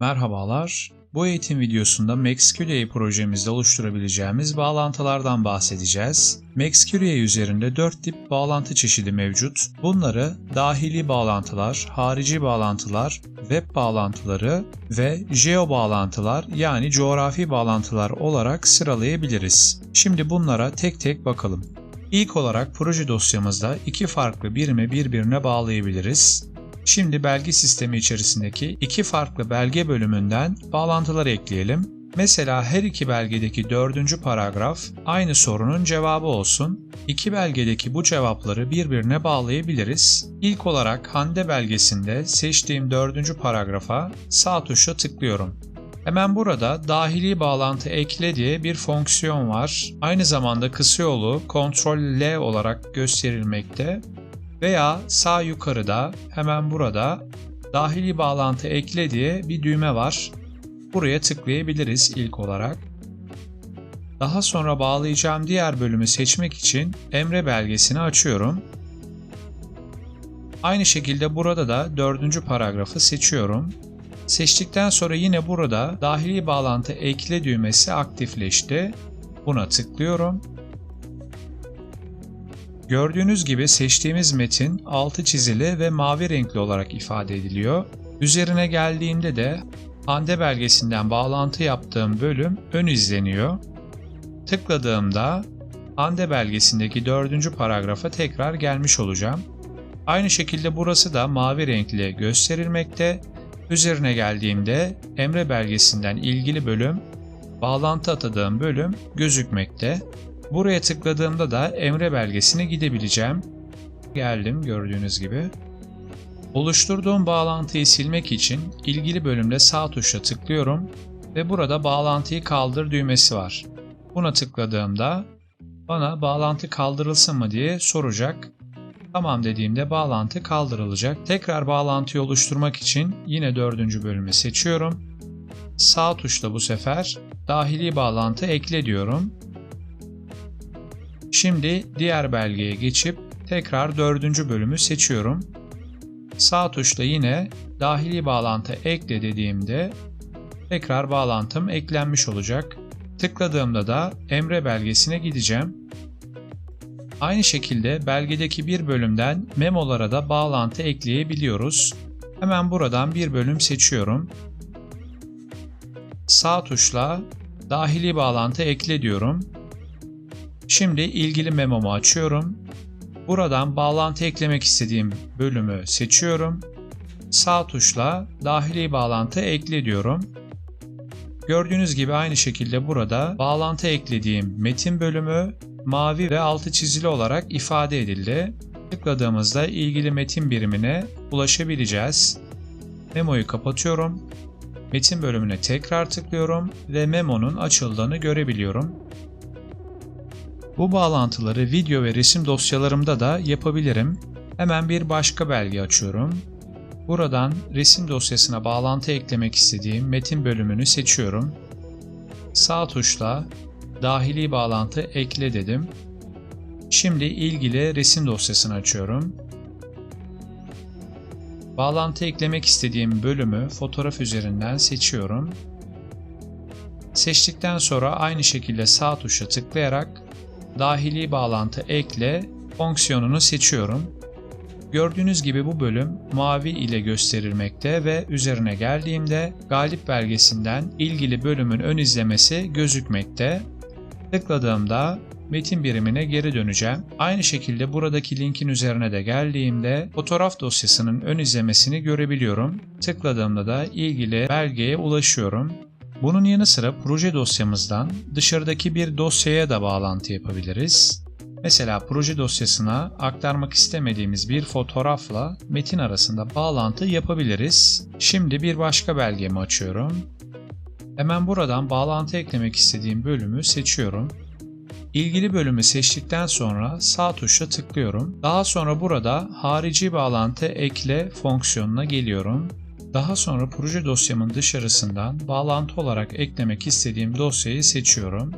Merhabalar. Bu eğitim videosunda MaxQA projemizde oluşturabileceğimiz bağlantılardan bahsedeceğiz. MaxQA üzerinde 4 tip bağlantı çeşidi mevcut. Bunları dahili bağlantılar, harici bağlantılar, web bağlantıları ve geo bağlantılar yani coğrafi bağlantılar olarak sıralayabiliriz. Şimdi bunlara tek tek bakalım. İlk olarak proje dosyamızda iki farklı birimi birbirine bağlayabiliriz. Şimdi belge sistemi içerisindeki iki farklı belge bölümünden bağlantılar ekleyelim. Mesela her iki belgedeki dördüncü paragraf aynı sorunun cevabı olsun. İki belgedeki bu cevapları birbirine bağlayabiliriz. İlk olarak Hande belgesinde seçtiğim dördüncü paragrafa sağ tuşla tıklıyorum. Hemen burada dahili bağlantı ekle diye bir fonksiyon var. Aynı zamanda kısa yolu Ctrl L olarak gösterilmekte veya sağ yukarıda hemen burada dahili bağlantı ekle diye bir düğme var. Buraya tıklayabiliriz ilk olarak. Daha sonra bağlayacağım diğer bölümü seçmek için Emre belgesini açıyorum. Aynı şekilde burada da dördüncü paragrafı seçiyorum. Seçtikten sonra yine burada dahili bağlantı ekle düğmesi aktifleşti. Buna tıklıyorum. Gördüğünüz gibi seçtiğimiz metin altı çizili ve mavi renkli olarak ifade ediliyor. Üzerine geldiğimde de Hande belgesinden bağlantı yaptığım bölüm ön izleniyor. Tıkladığımda Hande belgesindeki dördüncü paragrafa tekrar gelmiş olacağım. Aynı şekilde burası da mavi renkli gösterilmekte. Üzerine geldiğimde Emre belgesinden ilgili bölüm, bağlantı atadığım bölüm gözükmekte. Buraya tıkladığımda da Emre belgesine gidebileceğim. Geldim gördüğünüz gibi. Oluşturduğum bağlantıyı silmek için ilgili bölümde sağ tuşla tıklıyorum ve burada bağlantıyı kaldır düğmesi var. Buna tıkladığımda bana bağlantı kaldırılsın mı diye soracak. Tamam dediğimde bağlantı kaldırılacak. Tekrar bağlantıyı oluşturmak için yine dördüncü bölümü seçiyorum. Sağ tuşla bu sefer dahili bağlantı ekle diyorum. Şimdi diğer belgeye geçip tekrar dördüncü bölümü seçiyorum. Sağ tuşla yine dahili bağlantı ekle dediğimde tekrar bağlantım eklenmiş olacak. Tıkladığımda da Emre belgesine gideceğim. Aynı şekilde belgedeki bir bölümden memolara da bağlantı ekleyebiliyoruz. Hemen buradan bir bölüm seçiyorum. Sağ tuşla dahili bağlantı ekle diyorum. Şimdi ilgili memomu açıyorum. Buradan bağlantı eklemek istediğim bölümü seçiyorum. Sağ tuşla dahili bağlantı ekle diyorum. Gördüğünüz gibi aynı şekilde burada bağlantı eklediğim metin bölümü mavi ve altı çizili olarak ifade edildi. Tıkladığımızda ilgili metin birimine ulaşabileceğiz. Memoyu kapatıyorum. Metin bölümüne tekrar tıklıyorum ve memonun açıldığını görebiliyorum. Bu bağlantıları video ve resim dosyalarımda da yapabilirim. Hemen bir başka belge açıyorum. Buradan resim dosyasına bağlantı eklemek istediğim metin bölümünü seçiyorum. Sağ tuşla dahili bağlantı ekle dedim. Şimdi ilgili resim dosyasını açıyorum. Bağlantı eklemek istediğim bölümü fotoğraf üzerinden seçiyorum. Seçtikten sonra aynı şekilde sağ tuşa tıklayarak dahili bağlantı ekle fonksiyonunu seçiyorum. Gördüğünüz gibi bu bölüm mavi ile gösterilmekte ve üzerine geldiğimde Galip belgesinden ilgili bölümün ön izlemesi gözükmekte. Tıkladığımda metin birimine geri döneceğim. Aynı şekilde buradaki linkin üzerine de geldiğimde fotoğraf dosyasının ön izlemesini görebiliyorum. Tıkladığımda da ilgili belgeye ulaşıyorum. Bunun yanı sıra proje dosyamızdan dışarıdaki bir dosyaya da bağlantı yapabiliriz. Mesela proje dosyasına aktarmak istemediğimiz bir fotoğrafla metin arasında bağlantı yapabiliriz. Şimdi bir başka belgemi açıyorum. Hemen buradan bağlantı eklemek istediğim bölümü seçiyorum. İlgili bölümü seçtikten sonra sağ tuşla tıklıyorum. Daha sonra burada harici bağlantı ekle fonksiyonuna geliyorum. Daha sonra proje dosyamın dışarısından bağlantı olarak eklemek istediğim dosyayı seçiyorum.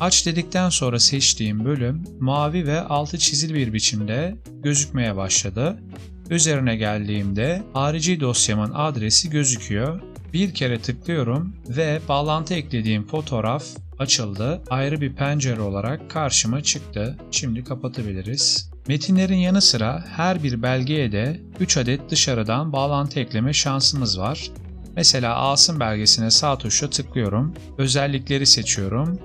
Aç dedikten sonra seçtiğim bölüm mavi ve altı çizili bir biçimde gözükmeye başladı. Üzerine geldiğimde harici dosyamın adresi gözüküyor. Bir kere tıklıyorum ve bağlantı eklediğim fotoğraf açıldı. Ayrı bir pencere olarak karşıma çıktı. Şimdi kapatabiliriz. Metinlerin yanı sıra her bir belgeye de 3 adet dışarıdan bağlantı ekleme şansımız var. Mesela Asım belgesine sağ tuşla tıklıyorum. Özellikleri seçiyorum.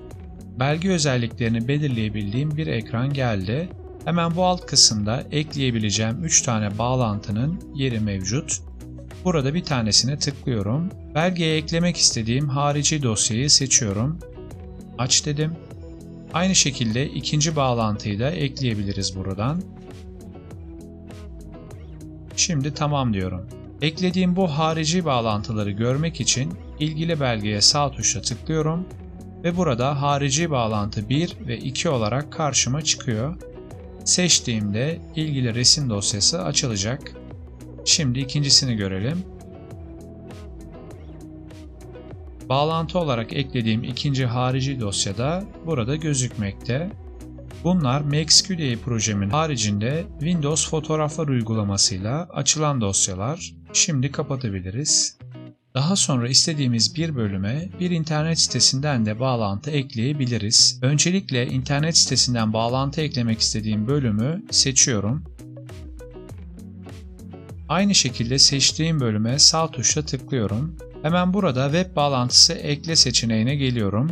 Belge özelliklerini belirleyebildiğim bir ekran geldi. Hemen bu alt kısımda ekleyebileceğim 3 tane bağlantının yeri mevcut. Burada bir tanesine tıklıyorum. Belgeye eklemek istediğim harici dosyayı seçiyorum. Aç dedim. Aynı şekilde ikinci bağlantıyı da ekleyebiliriz buradan. Şimdi tamam diyorum. Eklediğim bu harici bağlantıları görmek için ilgili belgeye sağ tuşla tıklıyorum ve burada harici bağlantı 1 ve 2 olarak karşıma çıkıyor. Seçtiğimde ilgili resim dosyası açılacak. Şimdi ikincisini görelim. Bağlantı olarak eklediğim ikinci harici dosyada burada gözükmekte. Bunlar MaxQDA projemin haricinde Windows fotoğraflar uygulamasıyla açılan dosyalar. Şimdi kapatabiliriz. Daha sonra istediğimiz bir bölüme bir internet sitesinden de bağlantı ekleyebiliriz. Öncelikle internet sitesinden bağlantı eklemek istediğim bölümü seçiyorum. Aynı şekilde seçtiğim bölüme sağ tuşla tıklıyorum. Hemen burada web bağlantısı ekle seçeneğine geliyorum.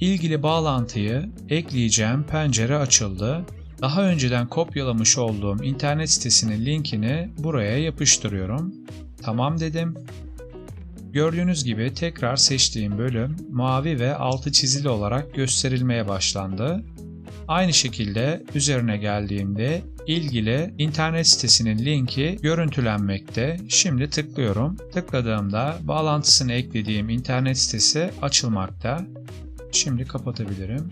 İlgili bağlantıyı ekleyeceğim pencere açıldı. Daha önceden kopyalamış olduğum internet sitesinin linkini buraya yapıştırıyorum. Tamam dedim. Gördüğünüz gibi tekrar seçtiğim bölüm mavi ve altı çizili olarak gösterilmeye başlandı. Aynı şekilde üzerine geldiğimde ilgili internet sitesinin linki görüntülenmekte. Şimdi tıklıyorum. Tıkladığımda bağlantısını eklediğim internet sitesi açılmakta. Şimdi kapatabilirim.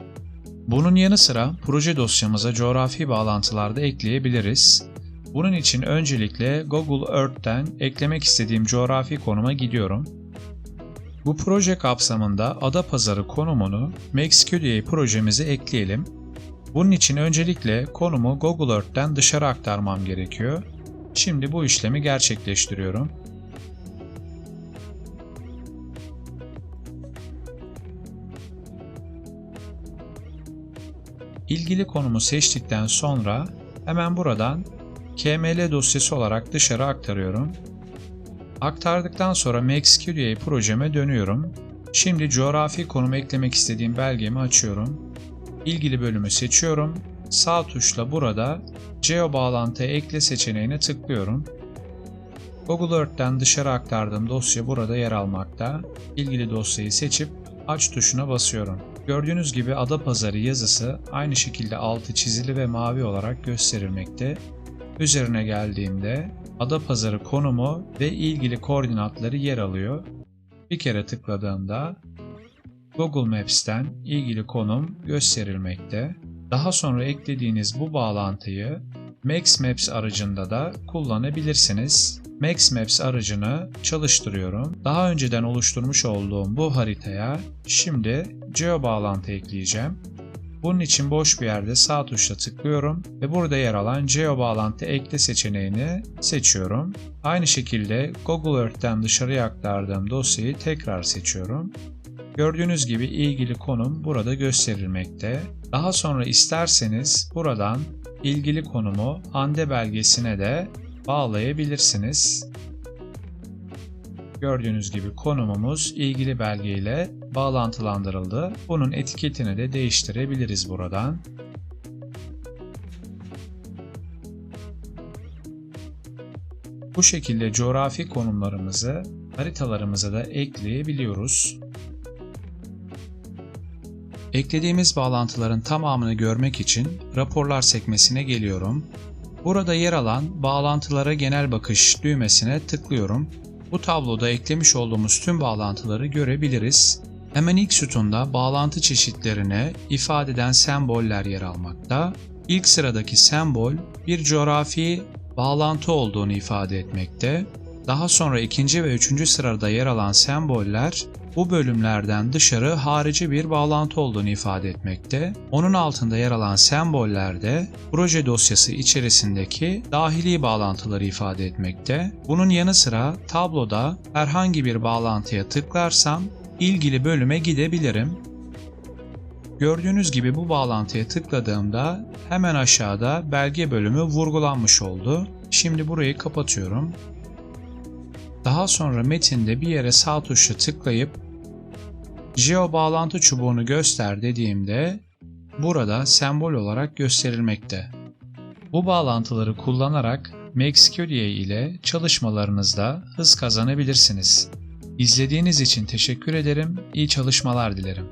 Bunun yanı sıra proje dosyamıza coğrafi bağlantılar da ekleyebiliriz. Bunun için öncelikle Google Earth'ten eklemek istediğim coğrafi konuma gidiyorum. Bu proje kapsamında Adapazarı konumunu MaxQDA projemize ekleyelim. Bunun için öncelikle konumu Google Earth'ten dışarı aktarmam gerekiyor. Şimdi bu işlemi gerçekleştiriyorum. İlgili konumu seçtikten sonra hemen buradan KML dosyası olarak dışarı aktarıyorum. Aktardıktan sonra MaxQDA projeme dönüyorum. Şimdi coğrafi konum eklemek istediğim belgemi açıyorum. İlgili bölümü seçiyorum. Sağ tuşla burada Geo bağlantı ekle seçeneğine tıklıyorum. Google Earth'ten dışarı aktardığım dosya burada yer almakta. İlgili dosyayı seçip aç tuşuna basıyorum. Gördüğünüz gibi Adapazarı yazısı aynı şekilde altı çizili ve mavi olarak gösterilmekte. Üzerine geldiğimde Adapazarı konumu ve ilgili koordinatları yer alıyor. Bir kere tıkladığımda Google Maps'ten ilgili konum gösterilmekte. Daha sonra eklediğiniz bu bağlantıyı Max Maps aracında da kullanabilirsiniz. Max Maps aracını çalıştırıyorum. Daha önceden oluşturmuş olduğum bu haritaya şimdi geo bağlantı ekleyeceğim. Bunun için boş bir yerde sağ tuşla tıklıyorum ve burada yer alan Geo bağlantı ekle seçeneğini seçiyorum. Aynı şekilde Google Earth'ten dışarıya aktardığım dosyayı tekrar seçiyorum. Gördüğünüz gibi ilgili konum burada gösterilmekte. Daha sonra isterseniz buradan ilgili konumu Hande belgesine de bağlayabilirsiniz. Gördüğünüz gibi konumumuz ilgili belgeyle bağlantılandırıldı. Bunun etiketini de değiştirebiliriz buradan. Bu şekilde coğrafi konumlarımızı haritalarımıza da ekleyebiliyoruz. Eklediğimiz bağlantıların tamamını görmek için raporlar sekmesine geliyorum. Burada yer alan bağlantılara genel bakış düğmesine tıklıyorum. Bu tabloda eklemiş olduğumuz tüm bağlantıları görebiliriz. Hemen ilk sütunda bağlantı çeşitlerine ifade eden semboller yer almakta. İlk sıradaki sembol bir coğrafi bağlantı olduğunu ifade etmekte. Daha sonra ikinci ve üçüncü sırada yer alan semboller bu bölümlerden dışarı harici bir bağlantı olduğunu ifade etmekte. Onun altında yer alan semboller de proje dosyası içerisindeki dahili bağlantıları ifade etmekte. Bunun yanı sıra tabloda herhangi bir bağlantıya tıklarsam ilgili bölüme gidebilirim. Gördüğünüz gibi bu bağlantıya tıkladığımda hemen aşağıda belge bölümü vurgulanmış oldu. Şimdi burayı kapatıyorum. Daha sonra metinde bir yere sağ tuşla tıklayıp Geo bağlantı çubuğunu göster dediğimde burada sembol olarak gösterilmekte. Bu bağlantıları kullanarak MaxQDA ile çalışmalarınızda hız kazanabilirsiniz. İzlediğiniz için teşekkür ederim. İyi çalışmalar dilerim.